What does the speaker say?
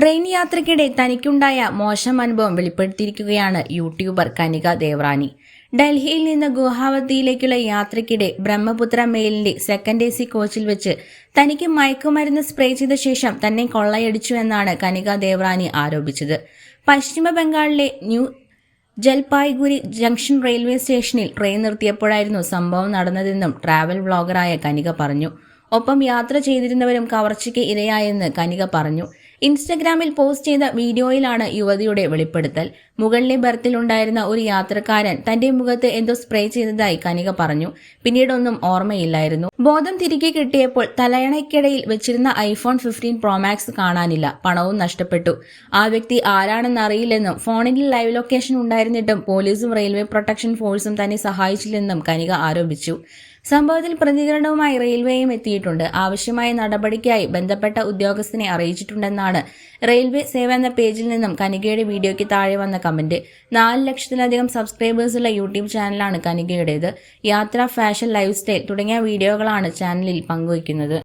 Train യാത്രയ്ക്കിടെ തനിക്കുണ്ടായ മോശം അനുഭവം വെളിപ്പെടുത്തിയിരിക്കുകയാണ് യൂട്യൂബർ കനിക ദേവ്രാനി ഡൽഹിയിൽ നിന്ന് ഗുവാഹത്തിയിലേക്കുള്ള യാത്രയ്ക്കിടെ ബ്രഹ്മപുത്ര മെയിലിന്റെ സെക്കൻഡ് എ സി കോച്ചിൽ വെച്ച് തനിക്ക് മയക്കുമരുന്ന് സ്പ്രേ ചെയ്ത ശേഷം തന്നെ കൊള്ളയടിച്ചു എന്നാണ് കനിക ദേവ്രാനി ആരോപിച്ചത്. പശ്ചിമ ബംഗാളിലെ ന്യൂ ജൽപായ്ഗുരി ജംഗ്ഷൻ റെയിൽവേ സ്റ്റേഷനിൽ ട്രെയിൻ നിർത്തിയപ്പോഴായിരുന്നു സംഭവം നടന്നതെന്നും ട്രാവൽ വ്ളോഗറായ കനിക പറഞ്ഞു. ഒപ്പം യാത്ര ചെയ്തിരുന്നവരും കവർച്ചയ്ക്ക് ഇരയായെന്ന് കനിക പറഞ്ഞു. ഇൻസ്റ്റഗ്രാമിൽ പോസ്റ്റ് ചെയ്ത വീഡിയോയിലാണ് യുവതിയുടെ വെളിപ്പെടുത്തൽ. മുകളിലെ ബർത്തിലുണ്ടായിരുന്ന ഒരു യാത്രക്കാരൻ തന്റെ മുഖത്ത് എന്തോ സ്പ്രേ ചെയ്തതായി കനിക പറഞ്ഞു. പിന്നീടൊന്നും ഓർമ്മയില്ലായിരുന്നു. ബോധം തിരികെ കിട്ടിയപ്പോൾ തലയണയ്ക്കിടയിൽ വെച്ചിരുന്ന ഐഫോൺ ഫിഫ്റ്റീൻ പ്രോമാക്സ് കാണാനില്ല. പണവും നഷ്ടപ്പെട്ടു. ആ വ്യക്തി ആരാണെന്ന് അറിയില്ലെന്നും ഫോണിൽ ലൈവ് ലൊക്കേഷൻ ഉണ്ടായിരുന്നിട്ടും പോലീസും റെയിൽവേ പ്രൊട്ടക്ഷൻ ഫോഴ്സും തന്നെ സഹായിച്ചില്ലെന്നും കനിക ആരോപിച്ചു. സംഭവത്തിൽ പ്രതികരണവുമായി റെയിൽവേയും എത്തിയിട്ടുണ്ട്. ആവശ്യമായ നടപടിക്കായി ബന്ധപ്പെട്ട ഉദ്യോഗസ്ഥനെ അറിയിച്ചിട്ടുണ്ടെന്നാണ് റെയിൽവേ സേവ എന്ന പേജിൽ നിന്നും കനികയുടെ വീഡിയോയ്ക്ക് താഴെ വന്ന കമന്റ്. നാല് ലക്ഷത്തിലധികം സബ്സ്ക്രൈബേഴ്സുള്ള യൂട്യൂബ് ചാനലാണ് കനികയുടേത്. യാത്ര ഫാഷൻ ലൈഫ് സ്റ്റൈൽ തുടങ്ങിയ വീഡിയോകളാണ് ചാനലിൽ പങ്കുവയ്ക്കുന്നത്.